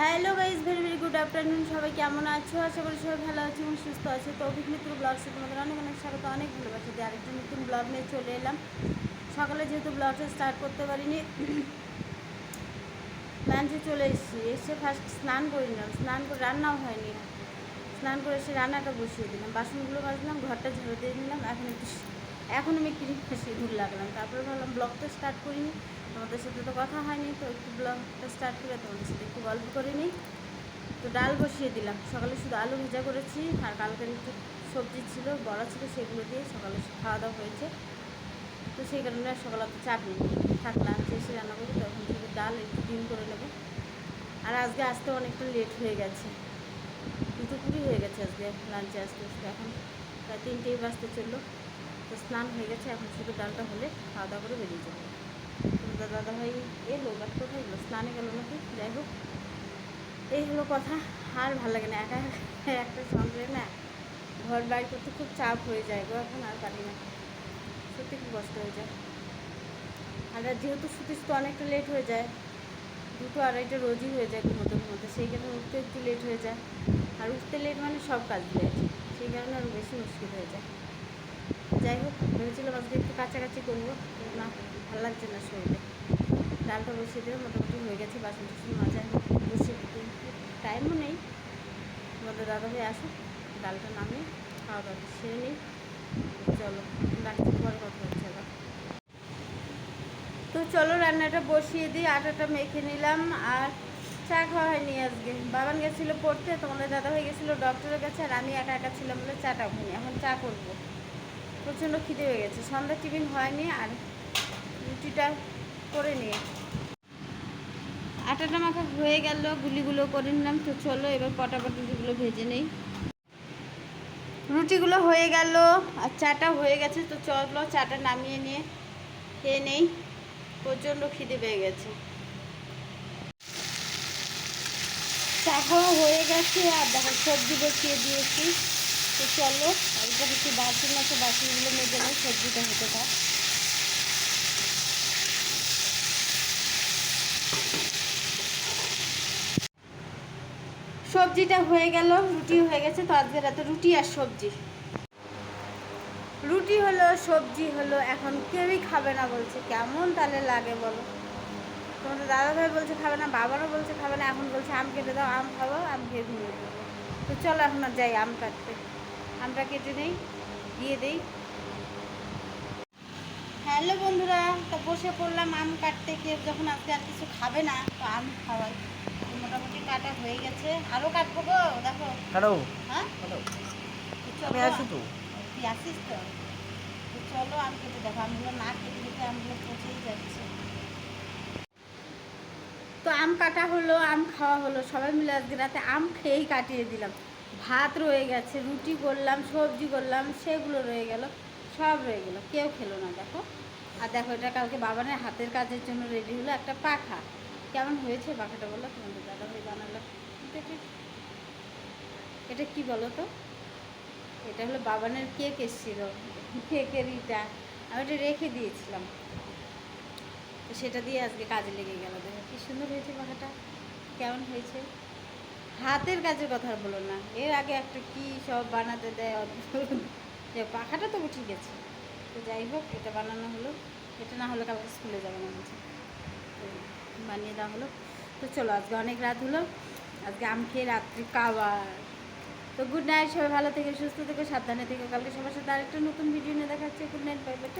Hello guys very very good afternoon সবাই কেমন আছো? আশা করি সবাই ভালো আছো এবং সুস্থ আছে। তো অভিক মিত্র ব্লগসে তোমাদের অনেক অনেক স্বাগত, অনেক ভালোবাসা দিয়ে আরেকটা নতুন ব্লগ নিয়ে চলে এলাম, সকালে যেহেতু ব্লগটা স্টার্ট করতে পারিনি লাঞ্চে চলে এসেছি। এসে ফার্স্ট স্নান করে নিলাম। স্নান করে, রান্নাও হয়নি। স্নান করে এসে রান্নাটা বসিয়ে দিলাম। বাসনগুলো মাজলাম, ঘরটা ঝেড়ে দিয়ে নিলাম। এখন একটু এখন আমি ক্রিম সিঁদুর লাগলাম। তারপরে ভাবলাম ব্লগটা স্টার্ট করিনি। তোমাদের সাথে তো কথা হয়নি, তো একটু ব্লগটা স্টার্ট করে তোমাদের সাথে একটু গল্প করে নিই। তো ডাল বসিয়ে দিলাম। সকালে শুধু আলু ভেজা করেছি, আর কালকে একটু সবজি ছিল, বড়া ছিল, সেগুলো দিয়ে সকালে খাওয়া দাওয়া হয়েছে। তো সেই কারণে আর সকালে তো চাপ নেই। থাকলাম এসে রান্না করব, তখন শুধু ডাল একটু ডিম করে নেব। আর আজকে আসতে অনেকটা লেট হয়ে গেছে। দুটো কুড়ি হয়ে গেছে আজকে লাঞ্চে আসতে আসতে। এখন প্রায় তিনটেই বাজতে চলল। তো স্নান হয়ে গেছে, এখন শুধু ডালটা হলে খাওয়া দাওয়া করে বেরিয়ে যাব। তোমাদের দাদা ভাই এলো, বাট কোথায় গেলো? স্নানে গেলো নাকি? যাই হোক, এই হলো কথা। আর ভালো লাগে না, একা একা একটা সঙ্গে না ঘর বাড়ি করতে খুব চাপ হয়ে যায় গো এখন, আর পারি না। সত্যি খুব কষ্ট হয়ে যায়। আর যেহেতু শুটিস তো অনেকটা লেট হয়ে যায়। দুটো আড়াইটা রোজই হয়ে যায় ঘুমোতে ঘুমোতে, সেই কারণে উঠতে একটু লেট হয়ে যায়। আর উঠতে লেট মানে সব কাজ লেট সেই কারণে আরও বেশি মুশকিল হয়ে যায়। যাই হোক, ভেবেছিলাম আজকে একটু কাছাকাছি করব, না, ভালো লাগছে না শরীরে। ডালটা বসিয়ে দিলে মোটামুটি হয়ে গেছে, বাসন টাসন মাজা বসিয়ে টাইমও নেই। আমাদের দাদা ভাই আসুক, ডালটা নামিয়ে খাওয়া দাওয়া সেরে নিই। চলো রাখছি পরে কথা হচ্ছে আবার। তো চলো, রান্নাটা বসিয়ে দিই, আটাটা মেখে নিলাম, আর চা খাওয়া হয়নি আজকে। বাবান গেছিল পড়তে, তোমাদের দাদা হয়ে গেছিল ডক্টরের কাছে আর আমি একা একা ছিলাম বলে চাটা হয়নি এখন চা করব। প্রচণ্ড খিদে হয়ে গেছে। সন্ধ্যা টিফিন হয়নি আর রুটিটা করে নিয়ে আটাটা মাখা হয়ে গেল, গুলিগুলো করে নিলাম। তো চলো এবার পটাপট রুটিগুলো ভেজে নেই। রুটিগুলো হয়ে গেল আর চাটা হয়ে গেছে। তো চলো চাটা নামিয়ে নিয়ে খেয়ে নেই। প্রচণ্ড খিদে পেয়ে গেছে। চা খাওয়া হয়ে গেছে আর দেখো সবজি বসিয়ে দিয়েছি। তো চলো অল্প কিছু বাসন আছে, বাসনগুলো মেজে নেই, সবজিটা হতে থাক। সবজিটা হয়ে গেল, রুটি হয়ে গেছে, তো আজকে রাতে রুটি আর সবজি। রুটি হলো, সবজি হলো, এখন কেউই খাবে না বলছে। কেমন তাহলে লাগে বলো। তোমাদের দাদা ভাই বলছে, খাবে না। বাবারও বলছে, খাবে না। এখন বলছে, আম কেটে দাও, আম খাব, আম খেয়ে ঘুমিয়ে পড়ব তো চলো, এখন আর যাই, আম কাটতে। আমটা কেটে নেই দিয়ে দেই। হ্যালো বন্ধুরা তো বসে পড়লাম আম কাটতে কেউ যখন আজকে আর কিছু খাবে না তো আম খাওয়াই। মোটামুটি কাটা হয়ে গেছে। আরও কাটবো গো দেখো। হ্যালো। হ্যাঁ? আমি আছি তো। তুই আসিস তো? চলো আম কেটে দেখো। আমগুলো না কেটে কেটে আমগুলো পচেই যাচ্ছে। তো আম কাটা হলো আম খাওয়া হলো। সবাই মিলে আজকে রাতে আম খেয়েই কাটিয়ে দিলাম। ভাত রয়ে গেছে, রুটি করলাম, সবজি করলাম, সেগুলো রয়ে গেল, সব রয়ে গেল, কেউ খেলো না, দেখো। আর দেখো, এটা কালকে বাবানের হাতের কাজের জন্য রেডি হলো একটা পাখা। কেমন হয়েছে পাখাটা বলো তোমাদের দাদা ভাই বানালো। এটা কি বলো তো? এটা হলো বাবানের কেক এসেছিল, কেকের ইটা। আমি এটা রেখে দিয়েছিলাম। তো সেটা দিয়ে আজকে কাজে লেগে গেল। দেখো, কি সুন্দর হয়েছে পাখাটা। কেমন হয়েছে? হাতের কাজের কথা বলো না। এর আগে একটা কি সব বানাতে দেয় যে পাখাটা তবু ঠিক আছে তো যাই হোক, এটা বানানো হলো। এটা না হলে কালকে স্কুলে যাবে না বলছে বানিয়ে দেওয়া হলো। তো চলো, আজকে অনেক রাত হলো। আজকে আম খেয়ে রাত্রি খাবার। তো গুড নাইট সবাই ভালো থেকে, সুস্থ থেকে, সাবধানে থেকে। কালকে সবার সাথে আরেকটা নতুন ভিডিও নিয়ে দেখাচ্ছে। Good night bye bye